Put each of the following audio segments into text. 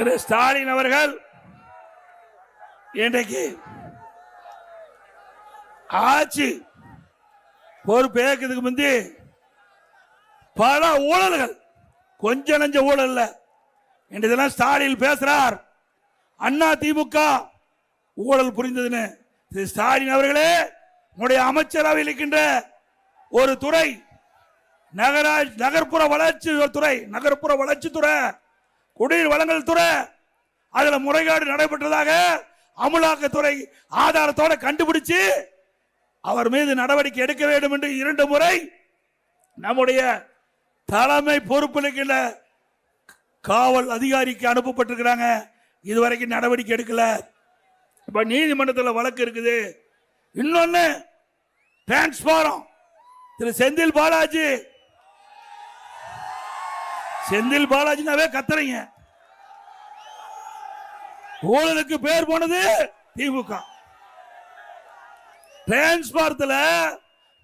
திரு ஸ்டாலின் அவர்கள் இன்றைக்கு ஆட்சி பொறுப்பேற்கிறதுக்கு முந்தி பல ஊழல்கள் கொஞ்ச நஞ்ச ஊழல் இல்ல. இன்றைதெல்லாம் ஸ்டாலின் பேசுறார். அண்ணா திமுக ஊழல் புரிந்ததுன்னு. திரு ஸ்டாலின் அவர்களே உங்களுடைய அமைச்சரவையில் இருக்கின்ற ஒரு துறை நகராட்சி நகர்ப்புற வளர்ச்சி துறை நகர்ப்புற வளர்ச்சித்துறை குடிநீர் வழங்கல் துறை அதில் முறைகேடு நடைபெற்றதாக அமலாக்கத்துறை ஆதாரத்தோட கண்டுபிடிச்சு அவர் மீது நடவடிக்கை எடுக்க வேண்டும் என்று இரண்டு முறை நம்முடைய தலைமை பொறுப்பில் இருக்கின்ற காவல் அதிகாரிக்கு அனுப்பப்பட்டிருக்கிறாங்க. இதுவரைக்கும் நடவடிக்கை எடுக்கல. இப்ப நீதிமன்றத்தில் வழக்கு இருக்குது. இன்னொன்னு டிரான்ஸ்பாரம் திரு செந்தில் பாலாஜி செந்தில் பாலாஜினாவே கத்துறீங்க. ஊழலுக்கு பேர் போனது திமுக. டிரான்ஸ்பார்த்தில்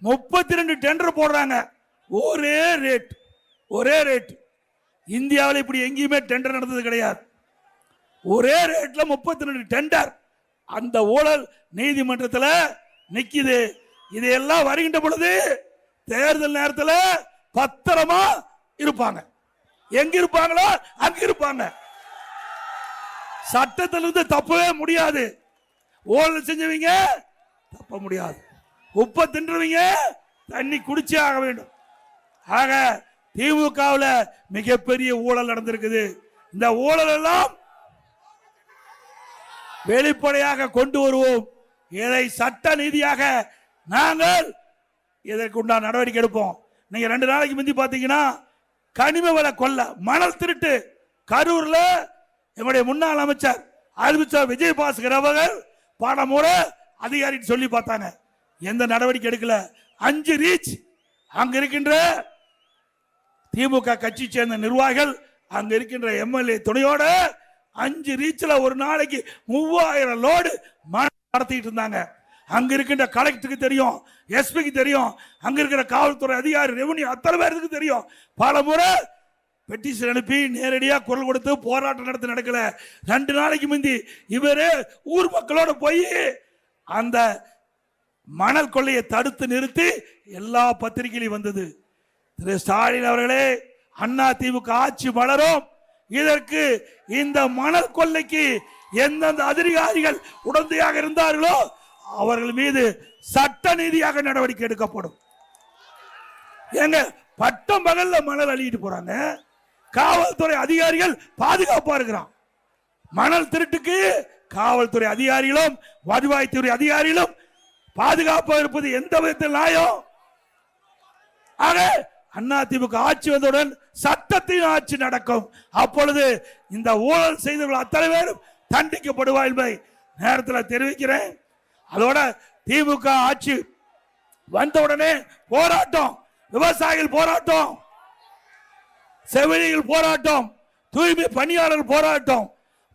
முப்பத்தி ரெண்டு டெண்டர் போடுறாங்க. ஒரே ரேட் ஒரே ரேட் இந்தியாவில் இப்படி எங்கேயுமே டெண்டர் நடந்தது கிடையாது. ஒரே ரேட்டில் முப்பத்தி ரெண்டு டெண்டர் அந்த ஊழல் நீதிமன்றத்தில் நிற்கிது இதையெல்லாம் வருகின்ற பொழுது தேர்தல் நேரத்தில் பத்திரமா இருப்பாங்க. எங்க இருப்பாங்களோ அங்க இருப்பாங்க சட்டத்திலிருந்து தப்பவே முடியாது. ஊழல் செஞ்சவங்க தப்ப முடியாது. உப்பை தின்றவங்க தண்ணி குடிச்சே ஆக வேண்டும். ஆக திமுகவில் மிகப்பெரிய ஊழல் நடந்திருக்குது. இந்த ஊழல் எல்லாம் வெளிப்படையாக கொண்டு வருவோம். இதை சட்ட நீதியாக நாங்கள் இதற்கு உண்டான நடவடிக்கை எடுப்போம். நீங்க ரெண்டு நாளைக்கு முந்தி பாத்தீங்கன்னா கனிம வள கொள்ள மணல் திருட்டு. கரூர்ல என்னுடைய முன்னாள் அமைச்சர் அறிவிச்சா விஜய் பாஸ்கர் அவர்கள் பல அதிகாரி சொல்லி பார்த்தாங்க. எந்த நடவடிக்கை எடுக்கல. அஞ்சு ரீச் அங்க இருக்கின்ற திமுக கட்சி சேர்ந்த நிர்வாகிகள் அங்க இருக்கின்ற எம்எல்ஏ துணையோட அஞ்சு ரீச்ல ஒரு நாளைக்கு மூவாயிரம் லோடு மணல் நடத்திட்டு இருந்தாங்க. அங்க இருக்கின்ற கலெக்டருக்கு தெரியும் எஸ்பிக்கு தெரியும் அங்க இருக்கிற காவல்துறை அதிகாரி ரெவன்யூ அத்தனை பேருக்கு தெரியும். பல முறை பெட்டிஷன் அனுப்பி நேரடியாக குரல் கொடுத்து போராட்டம் நடத்தி நடக்கல. ரெண்டு நாளைக்கு முந்தி இவர் ஊர் மக்களோட போய் அந்த மணல் கொள்ளையை தடுத்து நிறுத்தி எல்லா பத்திரிகையிலையும் வந்தது. திரு ஸ்டாலின் அவர்களே அண்ணா திமுக ஆட்சி வளரும். இதற்கு இந்த மணல் கொள்ளைக்கு எந்தெந்த அதிகாரிகள் உடந்தையாக இருந்தார்களோ அவர்கள் மீது சட்ட நீதியாக நடவடிக்கை எடுக்கப்படும். ஏங்க பட்டம் பகல்ல மணல் அள்ளிட்டு போறாங்க. காவல்துறை அதிகாரிகள் பாதுகாப்பா இருக்கிறான். மணல் திருட்டுக்கு காவல்துறை அதிகாரிகளும் வருவாய்த்துறை அதிகாரிகளும் பாதுகாப்பாக இருப்பது எந்த விதத்தில் நியாயம்? ஆக அண்ணா திமுக ஆட்சி வந்தவுடன் சட்டத்தின் ஆட்சி நடக்கும். அப்பொழுது இந்த ஊழல் செய்தவர்கள் அத்தனை பேரும் தண்டிக்கப்படுவார் என்பதை நேரத்தில் தெரிவிக்கிறேன். அதோட திமுக ஆட்சி வந்த உடனே போராட்டம் விவசாயிகள் போராட்டம் செவிலிகள் போராட்டம் தூய்மை பணியாளர்கள் போராட்டம்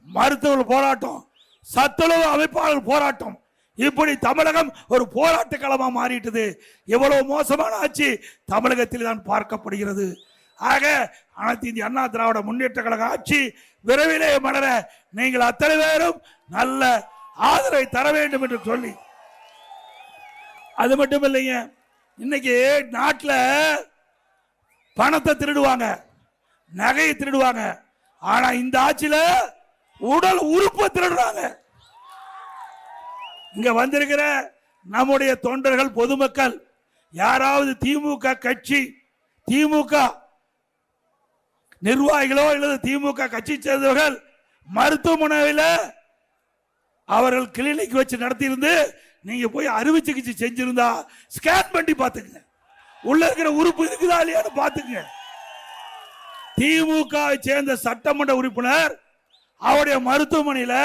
மருத்துவர்கள் போராட்டம் சத்துணவு அமைப்பாளர்கள் போராட்டம். இப்படி தமிழகம் ஒரு போராட்ட களமாக மாறிட்டது. எவ்வளவு மோசமான ஆட்சி தமிழகத்தில் தான் பார்க்கப்படுகிறது. ஆக அனைத்து இந்திய அண்ணா திராவிட முன்னேற்ற கழக ஆட்சி விரைவிலே மலர நீங்கள் அத்தனை பேரும் நல்ல ஆதரவை தர வேண்டும் என்று சொல்லி. அது மட்டும் இல்லைங்க இன்னைக்கு நாட்டில் பணத்தை திருடுவாங்க நகையை திருடுவாங்க. ஆனா இந்த ஆட்சியில உடல் உறுப்பை திருடுறாங்க. இங்க வந்திருக்கிற நம்முடைய தொண்டர்கள் பொதுமக்கள் யாராவது திமுக கட்சி திமுக நிர்வாகிகளோ அல்லது திமுக கட்சி சேர்ந்தவர்கள் மருத்துவமனையில் அவர்கள் கிளினிக் வச்சு நடத்தியிருந்து நீங்க போய் அறுவை சிகிச்சை செஞ்சிருந்தா ஸ்கேன் பண்ணி பாத்துக்கங்க உள்ள இருக்கிற உறுப்பு இருக்குதா இல்லையான்னு பாத்துக்கங்க திமுக சேர்ந்த சட்டமன்ற உறுப்பினர் அவருடைய மருத்துவமனையில்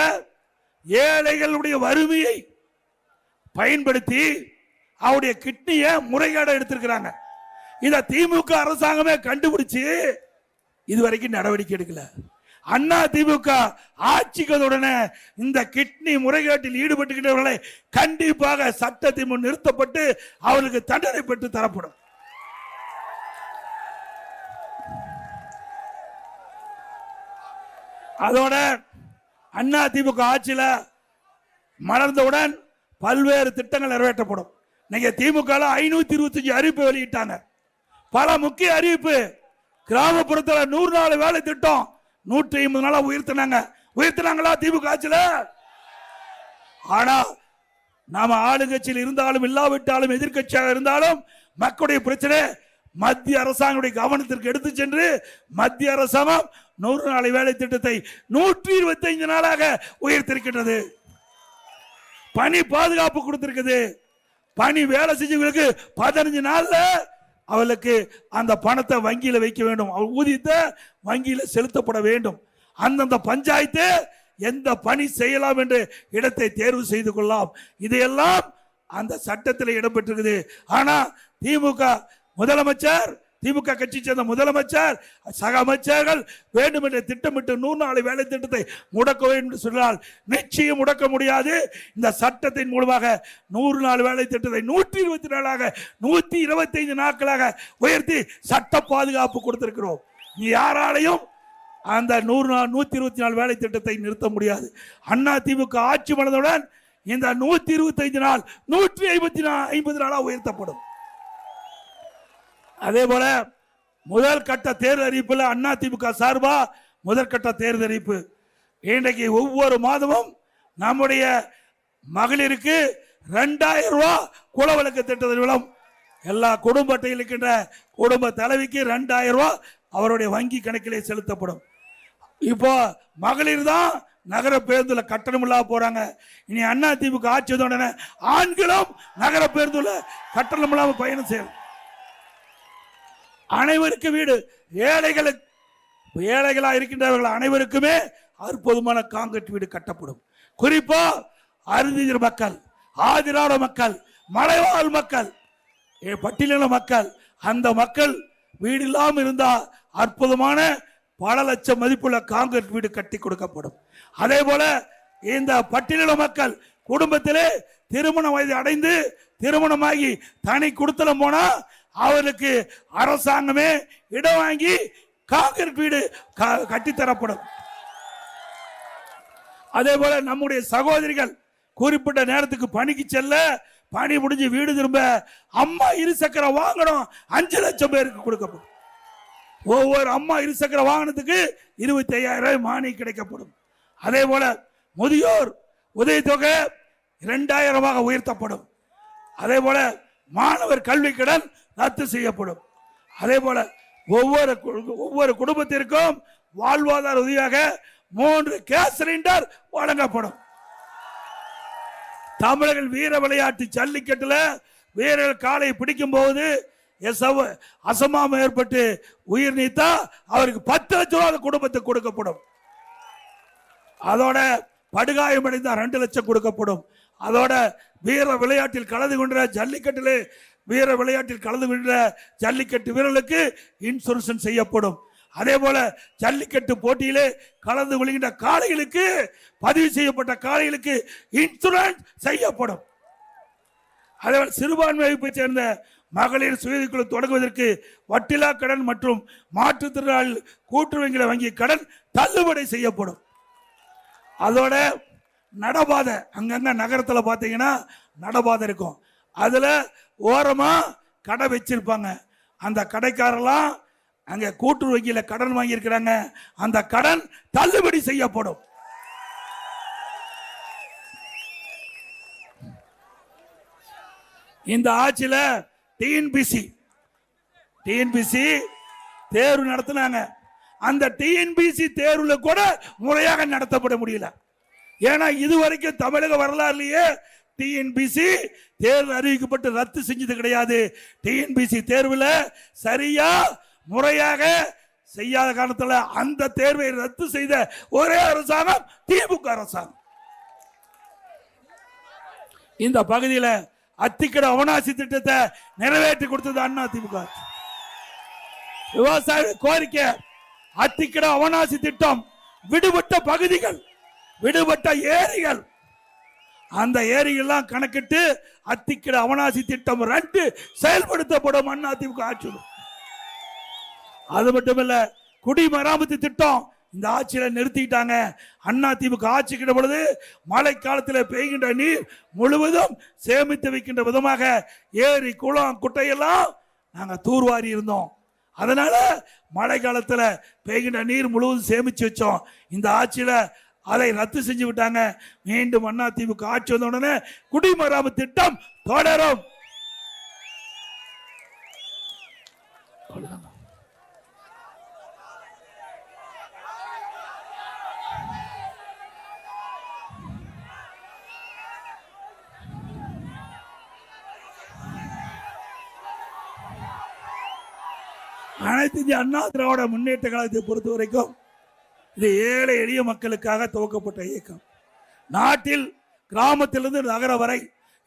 ஏழைகளுடைய வறுமையை பயன்படுத்தி அவருடைய கிட்னியை முறைகேட எடுத்திருக்கிறாங்க. இதை திமுக அரசாங்கமே கண்டுபிடிச்சு இதுவரைக்கும் நடவடிக்கை எடுக்கல. அண்ணா திமுக ஆட்சிக்குடனே இந்த கிட்னி முறைகேட்டில் ஈடுபட்டுகின்றவர்களை கண்டிப்பாக சட்டத்தின் முன் நிறுத்தப்பட்டு அவர்களுக்கு தண்டனை பெற்று தரப்படும். அதோட அண்ணா திமுக ஆட்சியில் மலர்ந்தவுடன் பல்வேறு திட்டங்கள் நிறைவேற்றப்படும். நீங்க திமுக ஐநூத்தி இருபத்தஞ்சு அறிவிப்பு வெளியிட்டாங்க. பல முக்கிய அறிவிப்பு. கிராமப்புறத்தில் நூறு நாள் வேலை திட்டம். நூற்றி ஐம்பது நாளா உயர்த்தினாங்க. உயர்த்தினாங்களா திமுக ஆட்சியில ஆனா நாம ஆளுங்கட்சியில் இருந்தாலும் இல்லாவிட்டாலும் எதிர்க்கட்சியாக இருந்தாலும் மக்களுடைய பிரச்சனை மத்திய அரசாங்கத்துடைய கவனத்திற்கு எடுத்து சென்று மத்திய அரசாங்கம் நூறு நாள் வேலை திட்டத்தை நூற்றி இருபத்தி ஐந்து நாளாக உயர்த்திருக்கின்றது. பணி பாதுகாப்பு கொடுத்திருக்குது. பணி வேலை செஞ்சவங்களுக்கு பதினஞ்சு நாள்ல அவளுக்கு அந்த பணத்தை வங்கியில் வைக்க வேண்டும். அவள் ஊதியத்தை வங்கியில் செலுத்தப்பட வேண்டும். அந்தந்த பஞ்சாயத்து எந்த பணி செய்யலாம் என்று இடத்தை தேர்வு செய்து கொள்ளலாம். இதையெல்லாம் அந்த சட்டத்தில் இடம்பெற்றிருக்குது. ஆனால் திமுக முதலமைச்சர் திமுக கட்சி சேர்ந்த முதலமைச்சர் சக அமைச்சர்கள் வேண்டும் என்று திட்டமிட்டு நூறு நாள் வேலை திட்டத்தை முடக்க வேண்டும் என்று சொன்னால் நிச்சயம் முடக்க முடியாது. இந்த சட்டத்தின் மூலமாக நூறு நாள் வேலை திட்டத்தை நூற்றி இருபத்தி நாளாக நூற்றி இருபத்தி ஐந்து நாட்களாக உயர்த்தி சட்ட பாதுகாப்பு கொடுத்திருக்கிறோம். நீ யாராலையும் அந்த நூறு நாள் நூற்றி இருபத்தி நாலு வேலை திட்டத்தை நிறுத்த முடியாது. அண்ணா திமுக ஆட்சி மனதுடன் இந்த நூற்றி இருபத்தி ஐந்து நாள் நூற்றி ஐம்பத்தி நா ஐம்பது நாளாக உயர்த்தப்படும். அதே போல முதல் கட்ட தேர்தல் அறிவிப்பில் அண்ணா சார்பாக முதற்கட்ட தேர்தல் அறிவிப்பு இன்றைக்கு ஒவ்வொரு மாதமும் நம்முடைய மகளிருக்கு ரெண்டாயிரம் ரூபா குலவிளக்கு திட்டத்தின் மூலம் எல்லா குடும்ப அட்டையில் இருக்கின்ற குடும்ப தலைவிக்கு ரெண்டாயிரம் ரூபா அவருடைய வங்கி கணக்கிலே செலுத்தப்படும். இப்போ மகளிர் தான் நகர பேருந்துல கட்டணம் இல்லாம போறாங்க. இனி அண்ணா ஆட்சி வந்த உடனே ஆண்களும் நகர பேருந்துல கட்டணம் இல்லாமல் பயணம் செய்யணும். அனைவருக்கு வீடு. ஏழைகளுக்கு ஏழைகளா இருக்கின்றவர்கள் அனைவருக்குமே அற்புதமான காங்கிரீட் வீடு கட்டப்படும். குறிப்பா அருந்திர மக்கள் ஆதிராட மக்கள் மலைவாழ் மக்கள் ஏ, பட்டியலின மக்கள் அந்த மக்கள் வீடு இல்லாமல் இருந்தா அற்புதமான பல லட்சம் மதிப்புள்ள காங்கிரீட் வீடு கட்டி கொடுக்கப்படும். அதே போல இந்த பட்டியலின மக்கள் குடும்பத்திலே திருமண வயது அடைந்து திருமணமாகி தனி குடுத்தலம் போனால் அவருக்கு அரசாங்கமே இடம் வாங்கி காங்கிரட் வீடு க- கட்டித்தரப்படும். அதே போல நம்முடைய சகோதரிகள் குறிப்பிட்ட நேரத்துக்கு பணிக்கு செல்ல பணி முடிஞ்சு வீடு திரும்ப அம்மா இருசக்கர வாங்கணும் அஞ்சு லட்சம் பேருக்கு கொடுக்கப்படும். ஒவ்வொரு அம்மா இருசக்கர வாகனத்துக்கு இருபத்தி ஐயாயிரம் ரூபாய் மானியம் கிடைக்கப்படும். அதே போல முதியோர் உதவித்தொகை இரண்டாயிரமாக உயர்த்தப்படும். அதே போல மாணவர் கல்வி கடன் ரத்து செய்யப்படும். அதே போல ஒவ்வொரு ஒவ்வொரு குடும்பத்திற்கும் வாழ்வாதார உதவியாக மூன்று கேஸ் சிலிண்டர் வழங்கப்படும். தமிழர்கள் வீர விளையாட்டு ஜல்லிக்கட்டுல வீரர்கள் காலை பிடிக்கும் போது எசவ அசமாமம் ஏற்பட்டு உயிர் நீத்தா அவருக்கு பத்து லட்சம் ரூபாய் அந்த குடும்பத்துக்கு கொடுக்கப்படும். அதோட படுகாயம் அடைந்தால் ரெண்டு லட்சம் கொடுக்கப்படும். அதோட வீர விளையாட்டில் கலந்து கொண்ட ஜல்லிக்கட்டிலே வீர விளையாட்டில் கலந்து கொண்ட ஜல்லிக்கட்டு வீரர்களுக்கு இன்சூரன்ஸ் செய்யப்படும். அதே போல ஜல்லிக்கட்டு போட்டியிலே கலந்து கொள்கின்ற காளைகளுக்கு பதிவு செய்யப்பட்ட காளைகளுக்கு இன்சூரன்ஸ் செய்யப்படும். அதே சிறுபான்மை வகுப்பைச் சேர்ந்த மகளிர் சுயதிக்குழு தொடங்குவதற்கு வட்டிலா கடன் மற்றும் மாற்றுத்திறனாளி கூட்டுறவுங்களை வங்கி கடன் தள்ளுபடி செய்யப்படும். அதோட நடபாதை அங்கங்க நகரத்தில் பார்த்தீங்கன்னா நடபாதை இருக்கும். அதில் ஓரமாக கடை வச்சிருப்பாங்க. அந்த கடைக்காரெல்லாம் அங்கே கூட்டுறவு வங்கியில் கடன் வாங்கியிருக்கிறாங்க. அந்த கடன் தள்ளுபடி செய்யப்படும். இந்த ஆட்சியில் டிஎன்பிசி டிஎன்பிசி தேர்வு நடத்தினாங்க. அந்த டிஎன்பிசி தேர்வில் கூட முறையாக நடத்தப்பட முடியல. ஏன்னா இதுவரைக்கும் தமிழக வரலாறுலயே டிஎன்பிசி தேர்வு அறிவிக்கப்பட்டு ரத்து செஞ்சது கிடையாது. டிஎன்பிசி தேர்வில் சரியா முறையாக செய்யாத காரணத்துல அந்த தேர்வை ரத்து செய்த ஒரே அரசாங்கம் திமுக அரசாங்கம். இந்த பகுதியில் அத்திக்கட அவனாசி திட்டத்தை நிறைவேற்றி கொடுத்தது அண்ணா திமுக. விவசாய கோரிக்கை அத்திக்கட அவனாசி திட்டம் விடுபட்ட பகுதிகள் விடுபட்ட ஏரிகள் அந்த ஏரியெல்லாம் கணக்கிட்டு அத்திக்கிட அவனாசி திட்டம் ரெண்டு செயல்படுத்தப்படும் அண்ணா திமுக ஆட்சி அது மட்டும் இல்ல குடிமராமத்து திட்டம் இந்த ஆட்சியில நிறுத்திட்டாங்க அண்ணா திமுக ஆட்சி கிட்ட பொழுது மழை காலத்தில் பெய்கின்ற நீர் முழுவதும் சேமித்து வைக்கின்ற விதமாக ஏரி குளம் குட்டையெல்லாம் நாங்கள் தூர்வாரி இருந்தோம். அதனால மழை காலத்தில் பெய்கின்ற நீர் முழுவதும் சேமிச்சு வச்சோம். இந்த ஆட்சியில அதை ரத்து செஞ்சு விட்டாங்க. மீண்டும் அண்ணா திமுக ஆட்சி வந்த உடனே குடிமராமத்து திட்டம் தொடரும். அனைத்து அண்ணா திராவிட முன்னேற்ற காலத்தை பொறுத்த வரைக்கும் இது ஏழை எளிய மக்களுக்காக துவக்கப்பட்ட இயக்கம் நாட்டில் கிராமத்திலிருந்து நகரம் வரை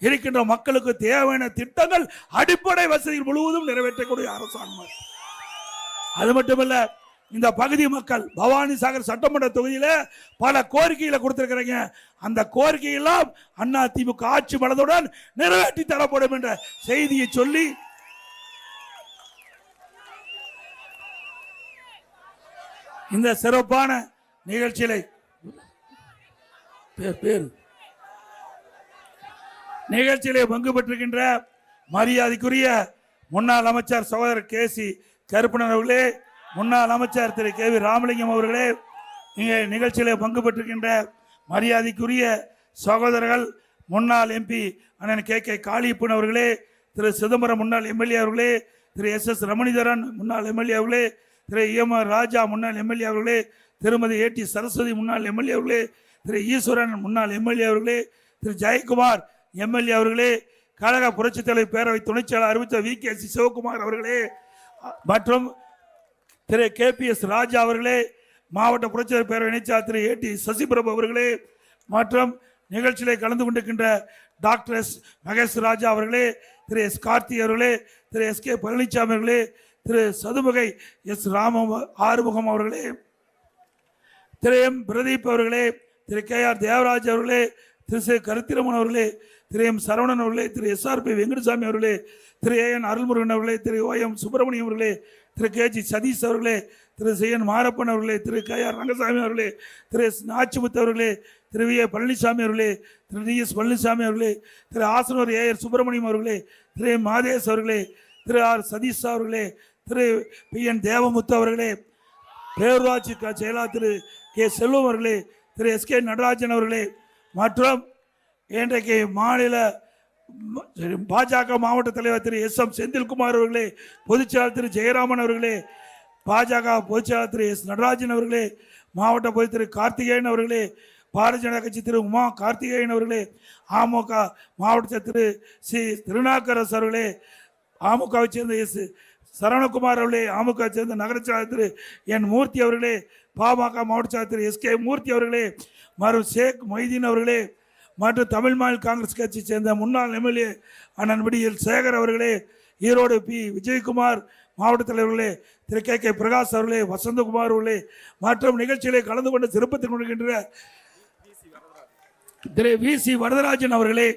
இருக்கின்ற மக்களுக்கு தேவையான திட்டங்கள் அடிப்படை வசதிகள் முழுவதும் நிறைவேற்றக்கூடிய அரசாங்கம் அது. மட்டுமல்ல இந்த பகுதி மக்கள் பவானி சாகர் சட்டமன்ற தொகுதியில் பல கோரிக்கைகளை கொடுத்திருக்கிறீங்க அந்த கோரிக்கையெல்லாம் அண்ணா திமுக ஆட்சி மனதுடன் நிறைவேற்றி தரப்படும் என்ற செய்தியை சொல்லி இந்த சிறப்பான நிகழ்ச்சியிலை பேர் பேர். நிகழ்ச்சியிலே பங்கு பெற்றிருக்கின்ற மரியாதைக்குரிய முன்னாள் அமைச்சர் சகோதரர் கே சி கருப்பணன் அவர்களே முன்னாள் அமைச்சர் திரு கே வி ராமலிங்கம் அவர்களே இங்கே நிகழ்ச்சியிலே பங்கு பெற்றிருக்கின்ற மரியாதைக்குரிய சகோதரர்கள் முன்னாள் எம்பி அண்ணன் கே கே காளியப்பன் அவர்களே திரு சிதம்பரம் முன்னாள் எம்எல்ஏ அவர்களே திரு எஸ் எஸ் ரமணிதரன் முன்னாள் எம்எல்ஏ அவர்களே திரு எம் ஆர் ராஜா முன்னாள் எம்எல்ஏ அவர்களே திருமதி ஏ டி சரஸ்வதி முன்னாள் எம்எல்ஏ அவர்களே திரு ஈஸ்வரன் முன்னாள் எம்எல்ஏ அவர்களே திரு ஜெயக்குமார் எம்எல்ஏ அவர்களே கழக புரட்சித் தலைவர் பேரவை துணைச் செயலாளர் அறிவித்த வி. கே. சி. சிவகுமார் அவர்களே மற்றும் திரு கே. பி. எஸ். ராஜா அவர்களே மாவட்ட புரட்சியாளர் பேரவை இணைச்சாளர் திரு ஏ. டி. சசிபிரபு அவர்களே மற்றும் நிகழ்ச்சியிலே கலந்து கொண்டிருக்கின்ற டாக்டர் எஸ். மகேஷ் ராஜா அவர்களே திரு எஸ். கார்த்தி அவர்களே திரு எஸ். கே. பழனிசாமி அவர்களே திரு சதுமுகை எஸ் ராம ஆறுமுகம் அவர்களே திரு எம் பிரதீப் அவர்களே திரு கே ஆர் தேவராஜ் அவர்களே திரு சி கருத்திரமன் அவர்களே திரு எம் சரவணன் அவர்களே திரு எஸ் ஆர் பி வெங்கடசாமி அவர்களே திரு ஏ என் அருள்முருகன் அவர்களே திரு ஓ எம் சுப்பிரமணியம் அவர்களே திரு கே ஜி சதீஷ் அவர்களே திரு சி என் மாரப்பன் அவர்களே திரு கே ஆர் ரங்கசாமி அவர்களே திரு எஸ் நாச்சிமுத்து அவர்களே திரு வி ஏ பழனிசாமி அவர்களே திரு டி எஸ் பழனிசாமி அவர்களே திரு ஆசனூர் ஏ ஆர் சுப்பிரமணியம் அவர்களே திரு எம் மாதேஷ் அவர்களே திரு ஆர் சதீஷ் அவர்களே திரு பி என் தேவமுத்து அவர்களே பேரூராட்சி செயலாளர் திரு கே செல்வம் அவர்களே திரு எஸ் கே நடராஜன் அவர்களே மற்றும் இன்றைக்கு மாநில பாஜக மாவட்ட தலைவர் திரு எஸ் எம் செந்தில்குமார் அவர்களே பொதுச்செயலாளர் திரு ஜெயராமன் அவர்களே பாஜக பொதுச்செயலாளர் திரு எஸ் நடராஜன் அவர்களே மாவட்ட பொது திரு கார்த்திகேயன் அவர்களே பாரதிய ஜனதா கட்சி திரு உமா கார்த்திகேயன் அவர்களே அமமுக மாவட்ட திரு சி திருநாக்கரசு அவர்களே அமுகவை சேர்ந்த எஸ் சரவணகுமார் அவர்களே அமுக சேர்ந்த நகரச்சாளர் திரு என் மூர்த்தி அவர்களே பாமக மாவட்ட திரு எஸ் கே மூர்த்தி அவர்களே மற்றும் ஷேக் மொய்தீன் அவர்களே மற்றும் தமிழ் மாநில காங்கிரஸ் கட்சியை சேர்ந்த முன்னாள் எம்எல்ஏ அண்ணன் விடியல் சேகர் அவர்களே ஈரோடு பி விஜயகுமார் மாவட்ட தலைவர்களே திரு கே கே பிரகாஷ் அவர்களே வசந்தகுமார் அவர்களே மற்றும் நிகழ்ச்சியிலே கலந்து கொண்டு சிறப்பித்துக் கொள்கின்ற திரு வி சி வரதராஜன் அவர்களே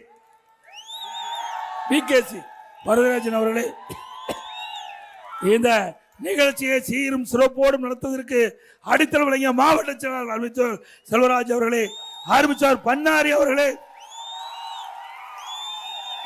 வி கே சி வரதராஜன் அவர்களே இந்த நிகழ்ச்சியை சீரும் சிறப்போடும் நடத்துவதற்கு அடித்தளம் வழங்கிய மாவட்ட செயலாளர் அமைச்சர் செல்வராஜ் அவர்களே ஆரம்பித்தார் பன்னாரி அவர்களே.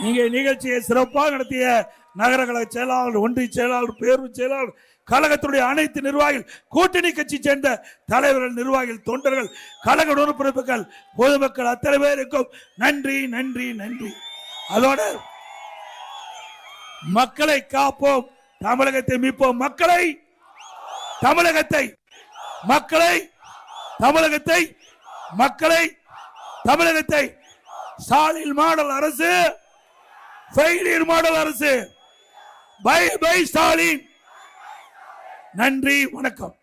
இங்கே நிகழ்ச்சியை சிறப்பாக நடத்திய நகர கழக செயலாளர் ஒன்றிய செயலாளர் பேரூர் செயலாளர் கழகத்துடைய அனைத்து நிர்வாகிகள் கூட்டணி கட்சி சேர்ந்த தலைவர்கள் நிர்வாகிகள் தொண்டர்கள் கழக உறுப்பினர்கள் பொதுமக்கள் அத்தனை பேருக்கும் நன்றி நன்றி நன்றி. அதோட மக்களை காப்போம். தமிழகத்தை மீட்போம் மக்களை. தமிழகத்தை மக்களை தமிழகத்தை மக்களை தமிழகத்தை. ஸ்டாலின் மாடல் அரசு ஃபெயிலியர் மாடல் அரசு. Bye bye Stalin. நன்றி வணக்கம்.